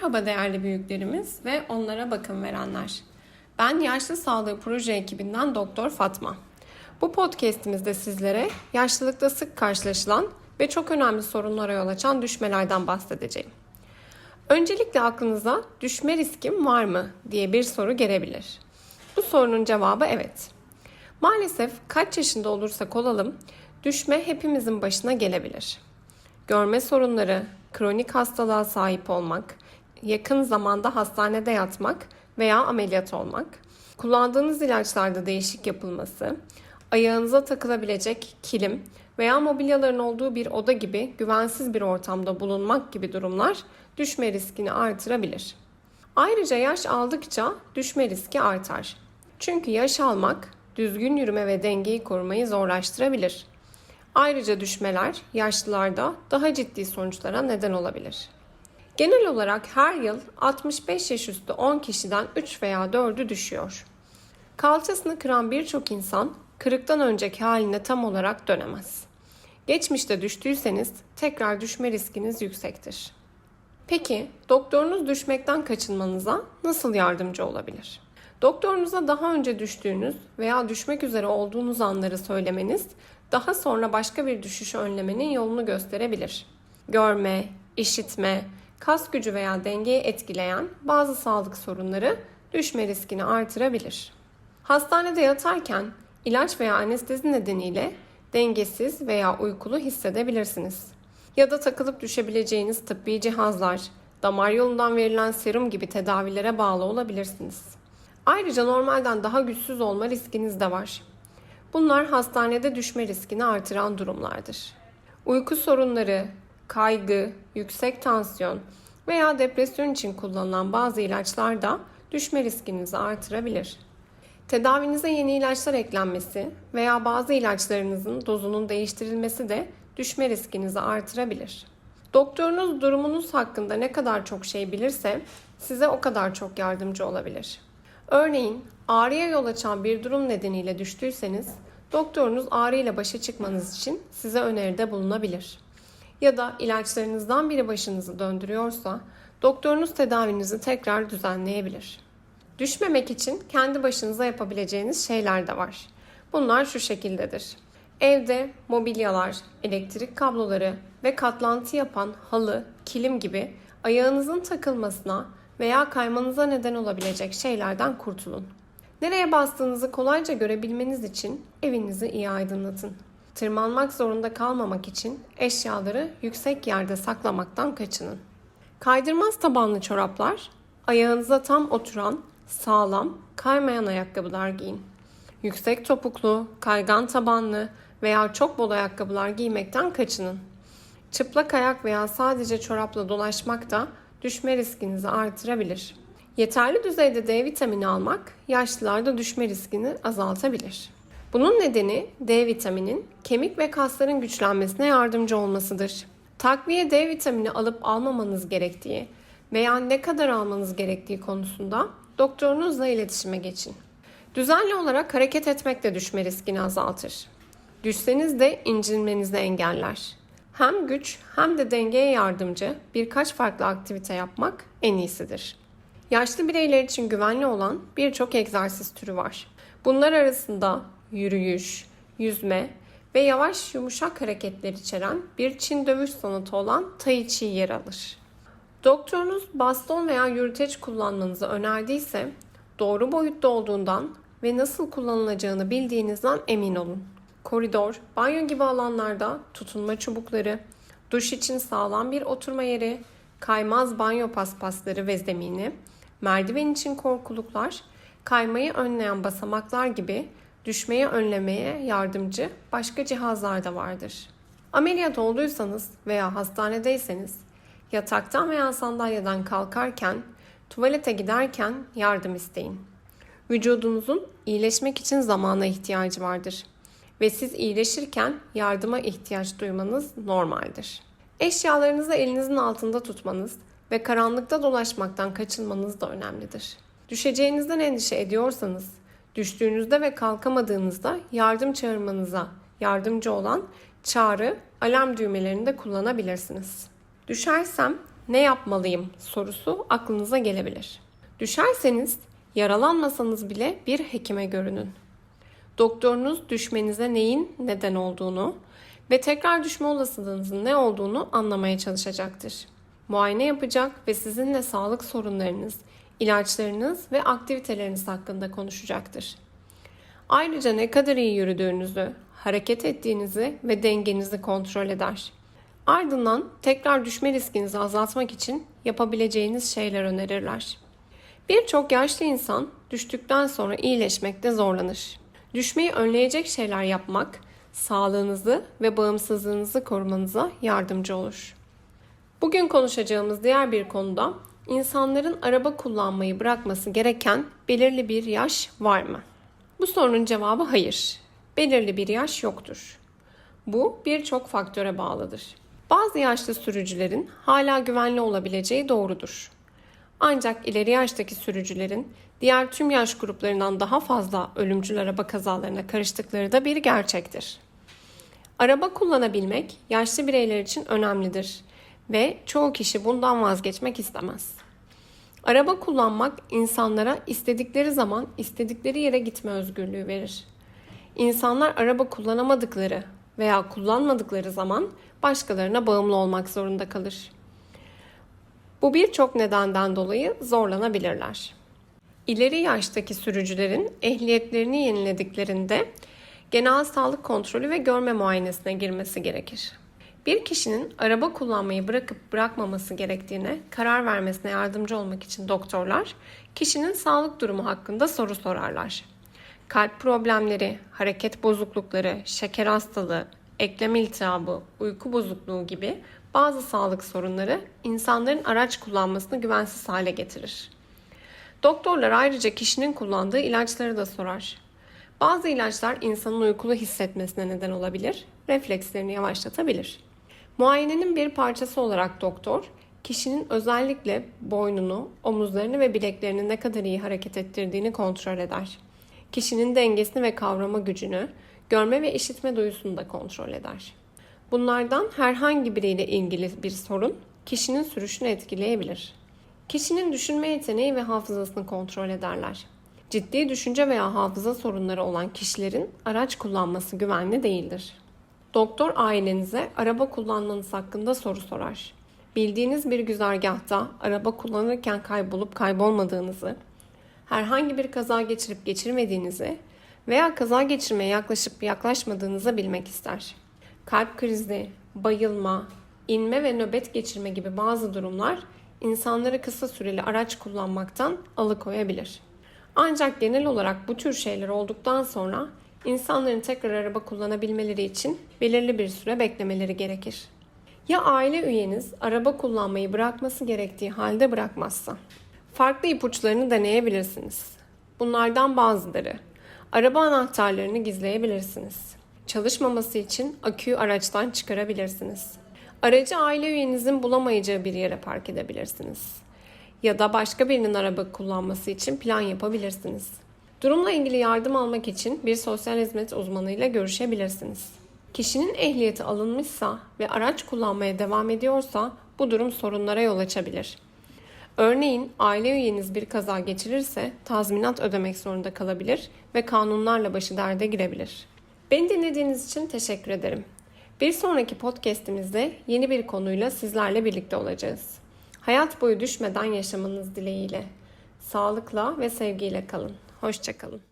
Merhaba değerli büyüklerimiz ve onlara bakım verenler. Ben Yaşlı Sağlığı Proje ekibinden Doktor Fatma. Bu podcast'imizde sizlere yaşlılıkta sık karşılaşılan ve çok önemli sorunlara yol açan düşmelerden bahsedeceğim. Öncelikle aklınıza düşme riskim var mı diye bir soru gelebilir. Bu sorunun cevabı evet. Maalesef kaç yaşında olursak olalım düşme hepimizin başına gelebilir. Görme sorunları, kronik hastalığa sahip olmak, yakın zamanda hastanede yatmak veya ameliyat olmak, kullandığınız ilaçlarda değişik yapılması, ayağınıza takılabilecek kilim veya mobilyaların olduğu bir oda gibi güvensiz bir ortamda bulunmak gibi durumlar düşme riskini artırabilir. Ayrıca yaş aldıkça düşme riski artar. Çünkü yaş almak düzgün yürüme ve dengeyi korumayı zorlaştırabilir. Ayrıca düşmeler yaşlılarda daha ciddi sonuçlara neden olabilir. Genel olarak her yıl 65 yaş üstü 10 kişiden 3 veya 4'ü düşüyor. Kalçasını kıran birçok insan kırıktan önceki haline tam olarak dönemez. Geçmişte düştüyseniz tekrar düşme riskiniz yüksektir. Peki doktorunuz düşmekten kaçınmanıza nasıl yardımcı olabilir? Doktorunuza daha önce düştüğünüz veya düşmek üzere olduğunuz anları söylemeniz daha sonra başka bir düşüşü önlemenin yolunu gösterebilir. Görme, işitme, kas gücü veya dengeyi etkileyen bazı sağlık sorunları düşme riskini artırabilir. Hastanede yatarken ilaç veya anestezi nedeniyle dengesiz veya uykulu hissedebilirsiniz. Ya da takılıp düşebileceğiniz tıbbi cihazlar, damar yolundan verilen serum gibi tedavilere bağlı olabilirsiniz. Ayrıca normalden daha güçsüz olma riskiniz de var. Bunlar hastanede düşme riskini artıran durumlardır. Uyku sorunları, kaygı, yüksek tansiyon veya depresyon için kullanılan bazı ilaçlar da düşme riskinizi artırabilir. Tedavinize yeni ilaçlar eklenmesi veya bazı ilaçlarınızın dozunun değiştirilmesi de düşme riskinizi artırabilir. Doktorunuz durumunuz hakkında ne kadar çok şey bilirse size o kadar çok yardımcı olabilir. Örneğin ağrıya yol açan bir durum nedeniyle düştüyseniz doktorunuz ağrıyla başa çıkmanız için size öneride bulunabilir. Ya da ilaçlarınızdan biri başınızı döndürüyorsa doktorunuz tedavinizi tekrar düzenleyebilir. Düşmemek için kendi başınıza yapabileceğiniz şeyler de var. Bunlar şu şekildedir. Evde mobilyalar, elektrik kabloları ve katlantı yapan halı, kilim gibi ayağınızın takılmasına veya kaymanıza neden olabilecek şeylerden kurtulun. Nereye bastığınızı kolayca görebilmeniz için evinizi iyi aydınlatın. Tırmanmak zorunda kalmamak için eşyaları yüksek yerde saklamaktan kaçının. Kaydırmaz tabanlı çoraplar, ayağınıza tam oturan, sağlam, kaymayan ayakkabılar giyin. Yüksek topuklu, kaygan tabanlı veya çok bol ayakkabılar giymekten kaçının. Çıplak ayak veya sadece çorapla dolaşmak da düşme riskinizi artırabilir. Yeterli düzeyde D vitamini almak yaşlılarda düşme riskini azaltabilir. Bunun nedeni D vitaminin kemik ve kasların güçlenmesine yardımcı olmasıdır. Takviye D vitamini alıp almamanız gerektiği veya ne kadar almanız gerektiği konusunda doktorunuzla iletişime geçin. Düzenli olarak hareket etmek de düşme riskini azaltır. Düşseniz de incinmenizi engeller. Hem güç hem de dengeye yardımcı birkaç farklı aktivite yapmak en iyisidir. Yaşlı bireyler için güvenli olan birçok egzersiz türü var. Bunlar arasında yürüyüş, yüzme ve yavaş yumuşak hareketler içeren bir Çin dövüş sanatı olan Tai Chi yer alır. Doktorunuz baston veya yürüteç kullanmanızı önerdiyse doğru boyutta olduğundan ve nasıl kullanılacağını bildiğinizden emin olun. Koridor, banyo gibi alanlarda tutunma çubukları, duş için sağlam bir oturma yeri, kaymaz banyo paspasları ve zemini, merdiven için korkuluklar, kaymayı önleyen basamaklar gibi düşmeyi önlemeye yardımcı başka cihazlar da vardır. Ameliyat olduysanız veya hastanedeyseniz yataktan veya sandalyeden kalkarken, tuvalete giderken yardım isteyin. Vücudunuzun iyileşmek için zamana ihtiyacı vardır ve siz iyileşirken yardıma ihtiyaç duymanız normaldir. Eşyalarınızı elinizin altında tutmanız ve karanlıkta dolaşmaktan kaçınmanız da önemlidir. Düşeceğinizden endişe ediyorsanız, düştüğünüzde ve kalkamadığınızda yardım çağırmanıza yardımcı olan çağrı, alarm düğmelerini de kullanabilirsiniz. Düşersem ne yapmalıyım sorusu aklınıza gelebilir. Düşerseniz yaralanmasanız bile bir hekime görünün. Doktorunuz düşmenize neyin neden olduğunu ve tekrar düşme olasılığınızın ne olduğunu anlamaya çalışacaktır. Muayene yapacak ve sizinle sağlık sorunlarınız, ilaçlarınız ve aktiviteleriniz hakkında konuşacaktır. Ayrıca ne kadar iyi yürüdüğünüzü, hareket ettiğinizi ve dengenizi kontrol eder. Ardından tekrar düşme riskinizi azaltmak için yapabileceğiniz şeyler önerirler. Birçok yaşlı insan düştükten sonra iyileşmekte zorlanır. Düşmeyi önleyecek şeyler yapmak, sağlığınızı ve bağımsızlığınızı korumanıza yardımcı olur. Bugün konuşacağımız diğer bir konuda insanların araba kullanmayı bırakması gereken belirli bir yaş var mı? Bu sorunun cevabı hayır. Belirli bir yaş yoktur. Bu birçok faktöre bağlıdır. Bazı yaşlı sürücülerin hala güvenli olabileceği doğrudur. Ancak ileri yaştaki sürücülerin diğer tüm yaş gruplarından daha fazla ölümcül araba kazalarına karıştıkları da bir gerçektir. Araba kullanabilmek yaşlı bireyler için önemlidir ve çoğu kişi bundan vazgeçmek istemez. Araba kullanmak insanlara istedikleri zaman istedikleri yere gitme özgürlüğü verir. İnsanlar araba kullanamadıkları veya kullanmadıkları zaman başkalarına bağımlı olmak zorunda kalır. Bu birçok nedenden dolayı zorlanabilirler. İleri yaştaki sürücülerin ehliyetlerini yenilediklerinde genel sağlık kontrolü ve görme muayenesine girmesi gerekir. Bir kişinin araba kullanmayı bırakıp bırakmaması gerektiğine karar vermesine yardımcı olmak için doktorlar kişinin sağlık durumu hakkında soru sorarlar. Kalp problemleri, hareket bozuklukları, şeker hastalığı, eklem iltihabı, uyku bozukluğu gibi bazı sağlık sorunları insanların araç kullanmasını güvensiz hale getirir. Doktorlar ayrıca kişinin kullandığı ilaçları da sorar. Bazı ilaçlar insanın uykulu hissetmesine neden olabilir, reflekslerini yavaşlatabilir. Muayenenin bir parçası olarak doktor, kişinin özellikle boynunu, omuzlarını ve bileklerini ne kadar iyi hareket ettirdiğini kontrol eder. Kişinin dengesini ve kavrama gücünü, görme ve işitme duyusunu da kontrol eder. Bunlardan herhangi biriyle ilgili bir sorun kişinin sürüşünü etkileyebilir. Kişinin düşünme yeteneği ve hafızasını kontrol ederler. Ciddi düşünce veya hafıza sorunları olan kişilerin araç kullanması güvenli değildir. Doktor ailenize araba kullanmanız hakkında soru sorar. Bildiğiniz bir güzergahta araba kullanırken kaybolup kaybolmadığınızı, herhangi bir kaza geçirip geçirmediğinizi veya kaza geçirmeye yaklaşıp yaklaşmadığınızı bilmek ister. Kalp krizi, bayılma, inme ve nöbet geçirme gibi bazı durumlar insanları kısa süreli araç kullanmaktan alıkoyabilir. Ancak genel olarak bu tür şeyler olduktan sonra insanların tekrar araba kullanabilmeleri için belirli bir süre beklemeleri gerekir. Ya aile üyeniz araba kullanmayı bırakması gerektiği halde bırakmazsa? Farklı ipuçlarını deneyebilirsiniz. Bunlardan bazıları. Araba anahtarlarını gizleyebilirsiniz. Çalışmaması için aküyü araçtan çıkarabilirsiniz. Aracı aile üyenizin bulamayacağı bir yere park edebilirsiniz. Ya da başka birinin araba kullanması için plan yapabilirsiniz. Durumla ilgili yardım almak için bir sosyal hizmet uzmanıyla görüşebilirsiniz. Kişinin ehliyeti alınmışsa ve araç kullanmaya devam ediyorsa bu durum sorunlara yol açabilir. Örneğin aile üyeniz bir kaza geçirirse tazminat ödemek zorunda kalabilir ve kanunlarla başı derde girebilir. Beni dinlediğiniz için teşekkür ederim. Bir sonraki podcast'imizde yeni bir konuyla sizlerle birlikte olacağız. Hayat boyu düşmeden yaşamanız dileğiyle. Sağlıkla ve sevgiyle kalın. Hoşçakalın.